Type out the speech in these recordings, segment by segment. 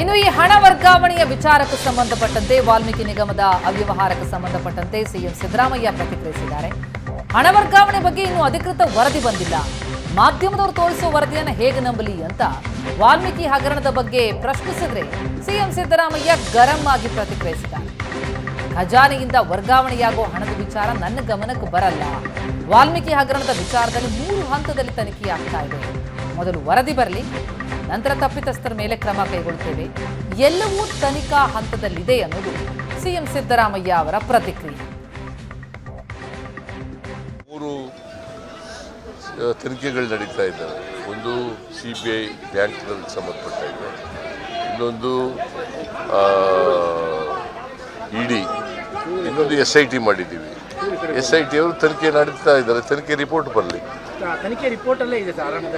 ಇನ್ನು ಈ ಹಣ ವರ್ಗಾವಣೆಯ ವಿಚಾರಕ್ಕೆ ಸಂಬಂಧಪಟ್ಟಂತೆ ವಾಲ್ಮೀಕಿ ನಿಗಮದ ಅವ್ಯವಹಾರಕ್ಕೆ ಸಂಬಂಧಪಟ್ಟಂತೆ ಸಿಎಂ ಸಿದ್ದರಾಮಯ್ಯ ಪ್ರತಿಕ್ರಿಯಿಸಿದ್ದಾರೆ. ಹಣ ವರ್ಗಾವಣೆ ಬಗ್ಗೆ ಇನ್ನು ಅಧಿಕೃತ ವರದಿ ಬಂದಿಲ್ಲ. ಮಾಧ್ಯಮದವರು ತೋರಿಸೋ ವರದಿಯನ್ನು ಹೇಗೆ ನಂಬಲಿ ಅಂತ ವಾಲ್ಮೀಕಿ ಹಗರಣದ ಬಗ್ಗೆ ಪ್ರಶ್ನಿಸಿದ್ರೆ ಸಿಎಂ ಸಿದ್ದರಾಮಯ್ಯ ಗರಂ ಆಗಿ ಪ್ರತಿಕ್ರಿಯಿಸಿದ್ದಾರೆ. ಖಜಾನೆಯಿಂದ ವರ್ಗಾವಣೆಯಾಗುವ ಹಣದ ವಿಚಾರ ನನ್ನ ಗಮನಕ್ಕೆ ಬರಲ್ಲ. ವಾಲ್ಮೀಕಿ ಹಗರಣದ ವಿಚಾರದಲ್ಲಿ ಮೂರು ಹಂತದಲ್ಲಿ ತನಿಖೆಯಾಗ್ತಾ ಇದೆ. ಮೊದಲು ವರದಿ ಬರಲಿ, ನಂತರ ತಪ್ಪಿತಸ್ಥರ ಮೇಲೆ ಕ್ರಮ ಕೈಗೊಳ್ಳುತ್ತೇವೆ ಎಲ್ಲವೂ ತನಿಖಾ ಹಂತದಲ್ಲಿದೆ ಅನ್ನೋದು ಸಿಎಂ ಸಿದ್ದರಾಮಯ್ಯ ಅವರ ಪ್ರತಿಕ್ರಿಯೆ. ಮೂರು ತನಿಖೆಗಳು ನಡೀತಾ ಇದ್ದಾವೆ. ಒಂದು ಸಿ ಬಿ ಐ ಸಂಬಂಧಪಟ್ಟ ಇದೆ ಇನ್ನೊಂದು ಇಡಿ, ಇನ್ನೊಂದು ಎಸ್ ಐ ಟಿ ಮಾಡಿದ್ದೀವಿ. ಎಸ್ ಐ ಟಿ ಅವರು ತನಿಖೆ ನಡೀತಾ ಇದ್ದಾರೆ. ತನಿಖೆ ರಿಪೋರ್ಟ್ ಬರಲಿ. ತನಿಖೆ ರಿಪೋರ್ಟ್ ಅಲ್ಲೇ ಇದೆ ಸರ್ ಆರಂಭದ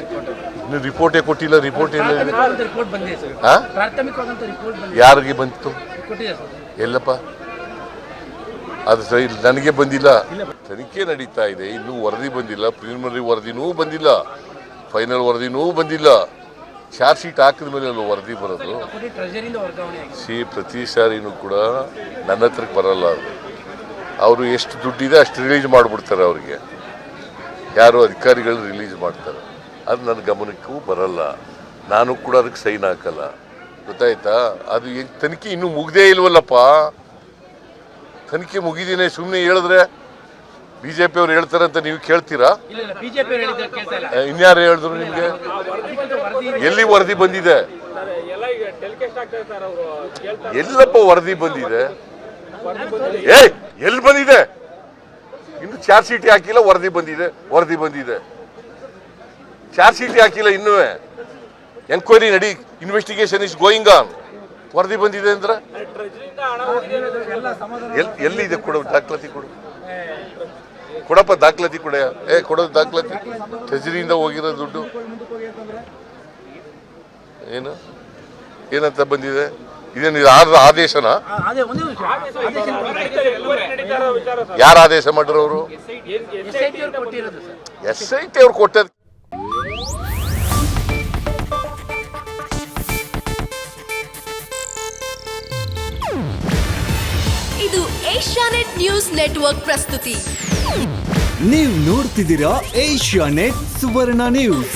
ರಿಪೋರ್ಟ್ ಕೊಟ್ಟಿಲ್ಲ ರಿಪೋರ್ಟ್ ಇಲ್ಲ ಪ್ರಾಥಮಿಕವಾದಂಥ ರಿಪೋರ್ಟ್ ಬಂದಿದೆ ಸರ್. ಹಾ ಪ್ರಾಥಮಿಕವಾದಂಥ ರಿಪೋರ್ಟ್ ಬಂದಿದೆ. ಯಾರಿಗೆ ಬಂತು ಕೊಟ್ಟಿದೆ ಸರ್. ಎಲ್ಲಪ್ಪ? ಅದು ಸರಿ ನನಗೆ ಬಂದಿಲ್ಲ. ತನಿಖೆ ನಡೀತಾ ಇದೆ. ಇನ್ನೂ ವರದಿ ಬಂದಿಲ್ಲ. ಪ್ರಿಲಿಮಿನರಿ ವರದಿನೂ ಬಂದಿಲ್ಲ. ಫೈನಲ್ ವರದಿನೂ ಬಂದಿಲ್ಲ. ಚಾರ್ಜ್ ಶೀಟ್ ಹಾಕಿದ ಮೇಲೆ ಅಲ್ವ ವರದಿ ಬರೋದು. ಕೊಟ್ಟು ಟ್ರೆಜರಿಯಿಂದ ವರ್ಗಾವಣೆ ಆಗಿದೆ. ಸಿ ಪ್ರತಿ ಸಾರಿನೂ ಕೂಡ ನನ್ನ ಹತ್ರಕ್ಕೆ ಬರಲ್ಲ ಅದು. ಅವರು ಎಷ್ಟು ದುಡ್ಡಿದೆ ಅಷ್ಟು ರಿಲೀಸ್ ಮಾಡಿಬಿಡ್ತಾರೆ ಅವರಿಗೆ. ಯಾರು ಅಧಿಕಾರಿಗಳು ರಿಲೀಸ್ ಮಾಡ್ತಾರೆ. ಅದು ನನ್ನ ಗಮನಕ್ಕೂ ಬರಲ್ಲ. ನಾನು ಕೂಡ ಅದಕ್ಕೆ ಸೈನ್ ಹಾಕಲ್ಲ. ಗೊತ್ತಾಯ್ತಾ? ಅದು ತನಿಖೆ ಇನ್ನೂ ಮುಗ್ದೇ ಇಲ್ವಲ್ಲಪ್ಪ? ತನಿಖೆ ಮುಗಿದೀನಿ ಸುಮ್ಮನೆ ಹೇಳಿದ್ರೆ ಬಿ ಜೆ ಪಿ ಅವ್ರು ಹೇಳ್ತಾರೆ ಅಂತ ನೀವು ಕೇಳ್ತೀರಾ? ಇಲ್ಲ ಇಲ್ಲ ಬಿಜೆಪಿ ಅವರು ಹೇಳಿದ್ರೆ ಕೇಳ್ತಾ ಇನ್ಯಾರು ಹೇಳಿದ್ರು ನಿಮಗೆ? ಎಲ್ಲಿ ವರದಿ ಬಂದಿದೆ? ಎಲ್ಲಪ್ಪ ವರದಿ ಬಂದಿದೆ. ಏ ಎಲ್ಲಿ ಬಂದಿದೆ? ಇನ್ನು ಚಾರ್ಜ್ ಶೀಟ್ ಹಾಕಿಲ್ಲ, ವರದಿ ಬಂದಿದೆ ವರದಿ ಬಂದಿದೆ. ಚಾರ್ಜ್ ಶೀಟ್ ಹಾಕಿಲ್ಲ ಇನ್ನೂ. ಎನ್ಕ್ವೈರಿ ನಡಿ ಇನ್ವೆಸ್ಟಿಗೇಷನ್ ಇಸ್ ಗೋಯಿಂಗ್ ಆನ್ ವರದಿ ಬಂದಿದೆ ಅಂದ್ರೆ? ಎಲ್ಲ ಇದೆ ಕೊಡು, ದಾಖಲಾತಿ ಕೊಡು. ಕೊಡಪ್ಪ, ದಾಖಲಾತಿ ಕೊಡ. ಏ ಕೊಡೋದು ದಾಖಲಾತಿ. ಟ್ರೆಜರಿಯಿಂದ ಹೋಗಿರೋ ದುಡ್ಡು. ಏನು? ಏನಂತ ಬಂದಿದೆ? ಇದೇನು ಇದು ಆದ ಆದೇಶನಾ? ಅದೇ ಒಂದೇ ನಿಮಿಷ. ಆದೇಶ ಯಾರು ಆದೇಶ ಮಾಡಿರೋ ಅವರು? ಎಸ್ ಐ ಟಿ ಅವ್ರು ಕೊಟ್ಟದ್ದು ಇದು ಏಷ್ಯಾನೆಟ್ ನ್ಯೂಸ್ ನೆಟ್ವರ್ಕ್ ಪ್ರಸ್ತುತಿ. ನೀವು ನೋಡ್ತಿದ್ದೀರಾ ಏಷ್ಯಾ ನೆಟ್ ಸುವರ್ಣ ನ್ಯೂಸ್.